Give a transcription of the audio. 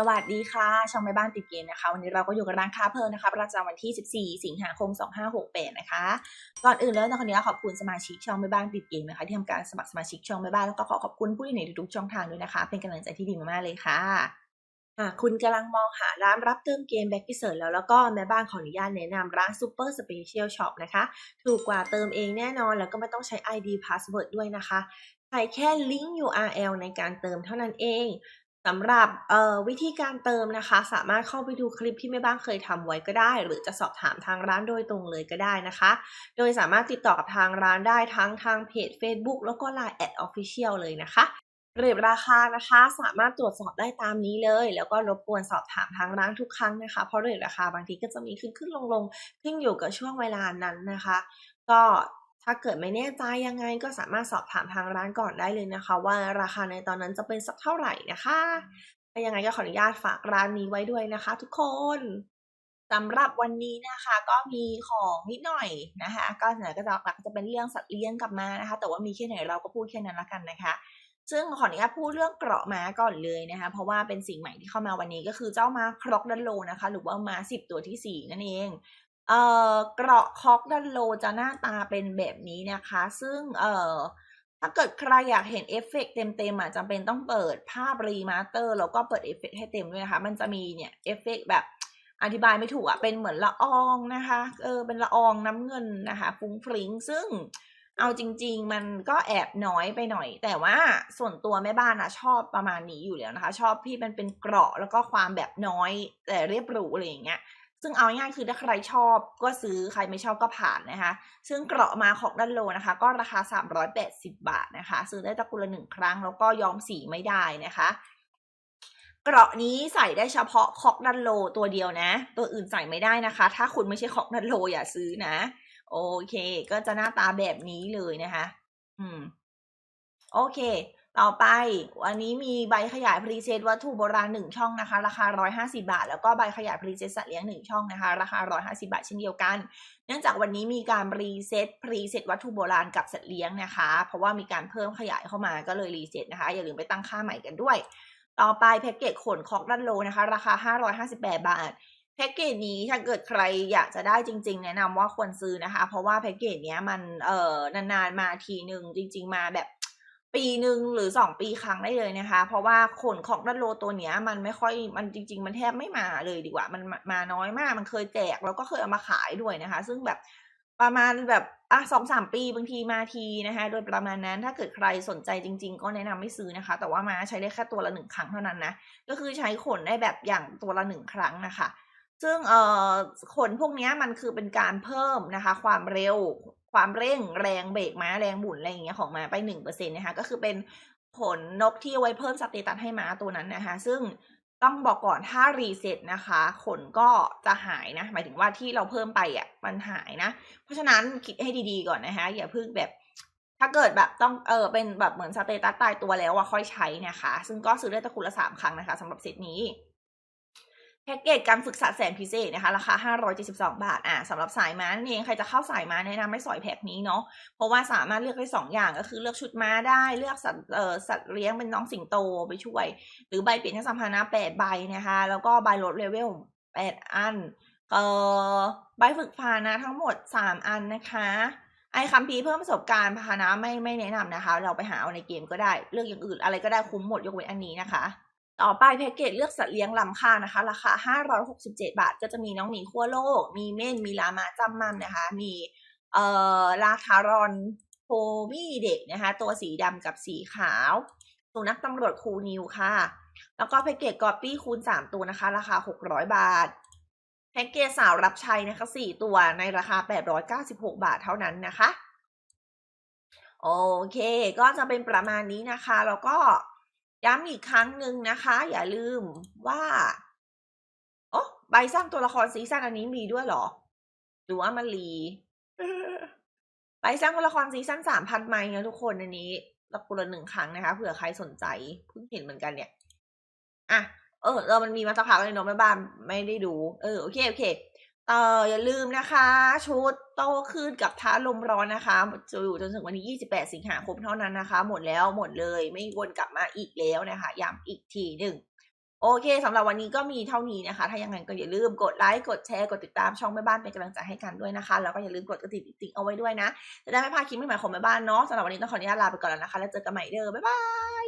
สวัสดีค่ะช่องแม่บ้านติดเกมนะคะ วันนี้เราก็อยู่กับร้านค้าเพลินนะคะ ประจำวันที่ 14 สิงหาคม 2568 นะคะ ก่อนอื่นเลยนะคนนี้ขอบคุณสมาชิกช่องแม่บ้านติดเกมนะคะ ที่ทำการสมัครสมาชิกช่องแม่บ้านแล้วก็ขอขอบคุณผู้ที่ในทุกๆช่องทางด้วยนะคะ เป็นกำลังใจที่ดีมากๆเลยค่ะหากคุณกำลังมองหาร้านรับเติมเกมแบ็กกิเซิร์แล้วแล้วก็แม่บ้านขออนุญาตแนะนำร้านซูเปอร์สเปเชียลช็อปนะคะ ถูกกว่าเติมเองแน่นอน แล้วก็ไม่ต้องใช้ ID Password ด้วยนะคะใช้แค่ลิงก์ URL ในการเติมเท่านั้นเอง สำหรับวิธีการเติมนะคะ สามารถเข้าไปดูคลิปที่แม่บ้านเคยทำไว้ก็ได้ หรือจะสอบถามทางร้านโดยตรงเลยก็ได้นะคะ โดยสามารถติดต่อกับทางร้านได้ทั้งทางเพจ Facebook แล้วก็ Line แอดออฟฟิเชียลเลยนะคะเรียบราคานะคะสามารถตรวจสอบได้ตามนี้เลย แล้วก็รบกวนสอบถามทางร้านทุกครั้งนะคะ เพราะเรียบราคาบางทีก็จะมีขึ้นขึ้นลงลงขึ้นอยู่กับช่วงเวลานั้นนะคะ ก็ ถ้าเกิดไม่แน่ใจยังไงก็สามารถสอบถามทางร้านก่อนได้เลยนะคะ ว่าราคาในตอนนั้นจะเป็นสักเท่าไหร่นะคะยังไงก็ขออนุญาตฝากร้านนี้ไว้ด้วยนะคะ ทุกคนสำหรับวันนี้นะคะก็มีของนิดหน่อยนะคะ ก็เหนก็จะหลักจะเป็นเรื่องสัตว์เลี้ยงกลับมานะคะ แต่ว่ามีแค่ไหนเราก็พูดแค่นั้นละกันนะคะ ซึ่งขออนุญาตพูดเรื่องเกราะม้าก่อนเลยนะคะ เพราะว่าเป็นสิ่งใหม่ที่เข้ามาวันนี้ก็คือเจ้าม้าครอกดันโลนะคะ หรือว่าม้าสิบตัวที่สี่นั่นเอง เอ่อเกราะคอกดันโลจะหน้าตาเป็นแบบนี้นะคะ ซึ่งเอ่อถ้าเกิดใครอยากเห็นเอฟเฟกเต็มๆอะจำเป็นต้องเปิดภาพรีมาสเตอร์แล้วก็เปิดเอฟเฟกให้เต็มด้วยนะคะ มันจะมีเนี่ยเอฟเฟกแบบอธิบายไม่ถูกอะ เป็นเหมือนละอองนะคะ เออ เป็นละอองน้ำเงินนะคะฟุ้งฟริ้ง ซึ่งเอาจริง ๆ มันก็แอบน้อยไปหน่อย แต่ว่าส่วนตัวแม่บ้านอะชอบประมาณนี้อยู่แล้วนะคะ ชอบที่มันเป็นเกราะแล้วก็ความแบบน้อยแต่เรียบหรูอะไรอย่างเงี้ย ซึ่งเอาง่ายคือถ้าใครชอบก็ซื้อใครไม่ชอบก็ผ่านนะคะ ซึ่งเกราะมาของด้านโลนะคะ ก็ราคา 380 บาทนะคะ ซื้อได้ตะกุละหนึ่งครั้ง แล้วก็ย้อมสีไม่ได้นะคะ เกราะนี้ใส่ได้เฉพาะคอกดันโลตัวเดียวนะ ตัวอื่นใส่ไม่ได้นะคะ ถ้าคุณไม่ใช่คอกดันโลอย่าซื้อนะ โอเค ก็จะหน้าตาแบบนี้เลยนะคะ อืม โอเค ต่อไปวันนี้มีใบขยายพรีเซตวัตถุโบราณหนึ่งช่องนะคะ ราคา 150 บาท แล้วก็ใบขยายพรีเซตสัตว์เลี้ยงหนึ่งช่องนะคะ ราคา 150 บาทเช่นเดียวกัน เนื่องจากวันนี้มีการรีเซ็ตพรีเซ็ตวัตถุโบราณกับสัตว์เลี้ยงนะคะ เพราะว่ามีการเพิ่มขยายเข้ามาก็เลยรีเซ็ตนะคะ อย่าลืมไปตั้งค่าใหม่กันด้วย ต่อไปแพ็กเกจขนคอกดันโลนะคะ ราคา 558 บาทแพ็กเกจนี้ถ้าเกิดใครอยากจะได้จริง ๆ แนะนำว่าควรซื้อนะคะ เพราะว่าแพ็กเกจนี้มันเอ่อนานๆมาทีหนึ่งจริง ๆ มาแบบ ปีหนึ่งหรือสองปีครั้งได้เลยนะคะ เพราะว่าขนของดันโลตัวเนี้ย มันไม่ค่อยมันจริง ๆ มันแทบไม่มาเลยดีกว่า มันมาน้อยมากมันเคยแจกแล้วก็เคยเอามาขายด้วยนะคะ ซึ่งแบบประมาณแบบอะสองสามปีบางทีมาทีนะคะ โดยประมาณนั้นถ้าเกิดใครสนใจจริง ๆ ก็แนะนำไม่ซื้อนะคะ แต่ว่ามาใช้ได้แค่ตัวละหนึ่งครั้งเท่านั้นนะก็คือใช้ขนได้แบบอย่างตัวละหนึ่งครั้งนะคะซึ่งเอ่อขนพวกนี้มันคือเป็นการเพิ่มนะคะ ความเร็ว ความเร่งแรงเบรกม้าแรงบุนอะไรอย่างเงี้ยของม้าไปหนึ่งเปอร์เซ็นต์นะคะก็คือเป็นผลนกที่ไว้เพิ่มสเตตัสให้ม้าตัวนั้นนะคะ ซึ่งต้องบอกก่อนถ้ารีเซ็ตนะคะขนก็จะหายนะ หมายถึงว่าที่เราเพิ่มไปอะมันหายนะ เพราะฉะนั้นคิดให้ดีๆก่อนนะคะ อย่าเพิ่งแบบ ถ้าเกิดแบบต้องเออเป็นแบบเหมือนสเตตัสตายตัวแล้วว่าค่อยใช้นะคะ ซึ่งก็ซื้อได้ตะคุละสามครั้งนะคะสำหรับเซตนี้ แพ็กเกจการฝึกษาแสนพิเศษนะคะ ราคา 572 บาท อ่าสำหรับสายม้าเอง ใครจะเข้าสายม้าแนะนำให้สอยแพ็กนี้เนาะ เพราะว่าสามารถเลือกได้สองอย่างก็คือเลือกชุดม้าได้ เลือกสัตว์ เอ่อ สัตว์เลี้ยงเป็นน้องสิงโตไปช่วย หรือใบเปลี่ยนทั้งสัมภาระแปดใบนะคะ แล้วก็ใบลดเลเวลแปดอัน เอ่อ ใบฝึกพานะทั้งหมดสามอันนะคะ ไอคัมพีเพิ่มประสบการณ์พานะไม่ไม่แนะนำนะคะ เราไปหาเอาในเกมก็ได้ เลือกอย่างอื่นอะไรก็ได้คุ้มหมดยกเว้นอันนี้นะคะ ต่อไปแพ็กเกจเลือกสัตว์เลี้ยงลำค่านะคะ ราคา 567 บาท ก็จะมีน้องหมีขั้วโลก มีเม่น มีลามาจำมั่มนะคะ มีเอ่อลาคารอนโพมี่เด็กนะคะ ตัวสีดำกับสีขาวสุนัขตำรวจคูนิวค่ะ แล้วก็แพ็กเกจกอปปี้คูณ 3 ตัวนะคะ ราคา 600 บาท แพ็กเกจสาวรับใช้นะคะ 4 ตัวในราคา 896 บาทเท่านั้นนะคะ โอเค ก็จะเป็นประมาณนี้นะคะ แล้วก็ ย้ำอีกครั้งหนึ่งนะคะ อย่าลืมว่าโอ้ใบสร้างตัวละครซีซั่นอันนี้มีด้วยหรอ หรือว่ามันรีใบสร้างตัวละครซีซั่นสามพันไม้นะทุกคนอันนี้ละคนละหนึ่งครั้งนะคะเผื่อใครสนใจเพิ่งเห็นเหมือนกันเนี่ยอะเออเออมันมีมาสักพักเลยเนาะแม่บ้านไม่ได้ดู เออโอเคโอเค เอ่ออย่าลืมนะคะ ชุดโตขึ้นกับท้าลมร้อนนะคะจะอยู่จนถึงวันที่ 28 สิงหาคมเท่านั้นนะคะ หมดแล้วหมดเลยไม่วนกลับมาอีกแล้วนะคะย้ำอีกทีหนึ่งโอเคสำหรับวันนี้ก็มีเท่านี้นะคะ ถ้ายังไงก็อย่าลืมกดไลค์กดแชร์กดติดตามช่องแม่บ้านเป็นกำลังใจให้กันด้วยนะคะ แล้วก็อย่าลืมกดกระดิ่งติ๊งเอาไว้ด้วยนะ จะได้ไม่พลาดคลิปใหม่ๆของแม่บ้านเนาะสำหรับวันนี้ต้องขออนุญาตลาไปก่อนแล้วนะคะ แล้วเจอกันใหม่เด้อบ๊ายบาย